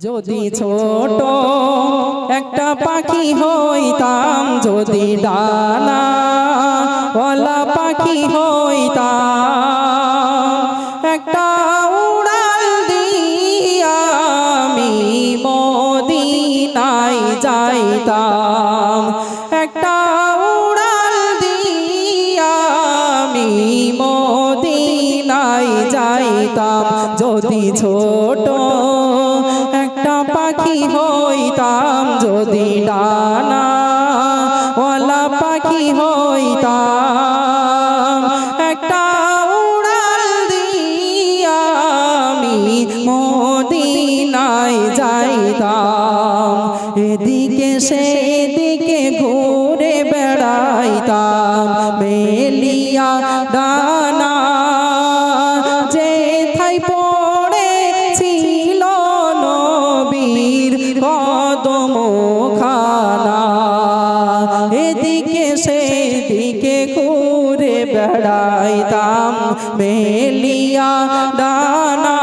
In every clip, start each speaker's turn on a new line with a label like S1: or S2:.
S1: যদি ছোট একটা পাখি হইতাম যদি ডানা ওলা পাখি হইতাম একটা উড়াল দিয়া আমি মদিনায় যাইতাম। একটা উড়াল দিয়া আমি মদিনায় যাইতাম। যদি ছোট পাখি হইতাম যদি ডানা ওলা পাখি হইতাম। একটা উড়াল দিয়া আমি মদিনায় যাইতাম। এদিকে সেদিকে ঘুরে বেড়াইতাম মেলিয়া ডানা যে থাই বেড়াইতাম মেলিয়া ডানা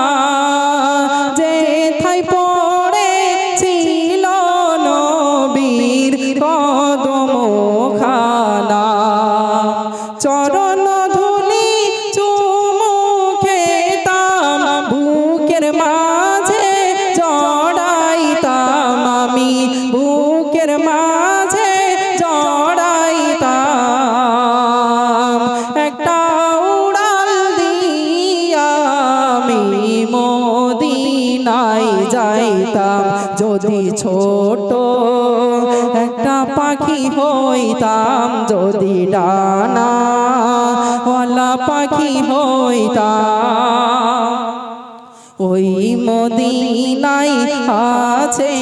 S1: যাইতাম যদি ছোট একটা পাখি হইতাম, যদি ডানা পাখি হইতাম, ওই মদিনাই আছে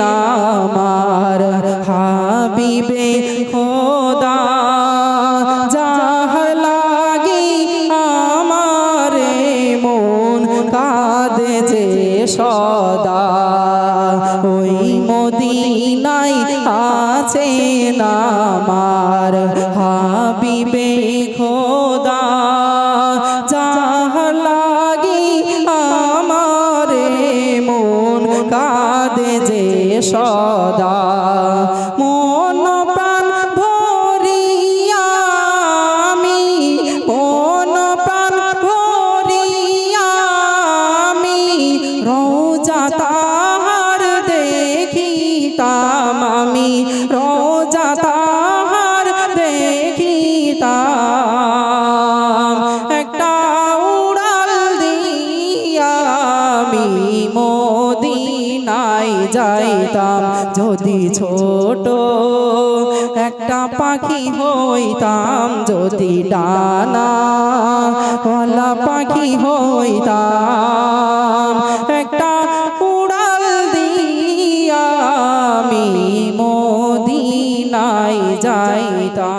S1: নামার হাবিবে খোদা। যে সদা। ওই মদিনাই আছে নামার হাবিবে খোদা। যাহ লাগি আমারে মন কাঁদে যে সদা। মন প্রাণ ভরিয়া আমি দেখিতাম আমি, রোজা তাহার দেখিতাম। একটা উড়াল দিয়া আমি মদিনায় যাইতাম। যদি ছোট একটা পাখি হইতাম, যদি ডানা কলা পাখি হইতাম যাইতা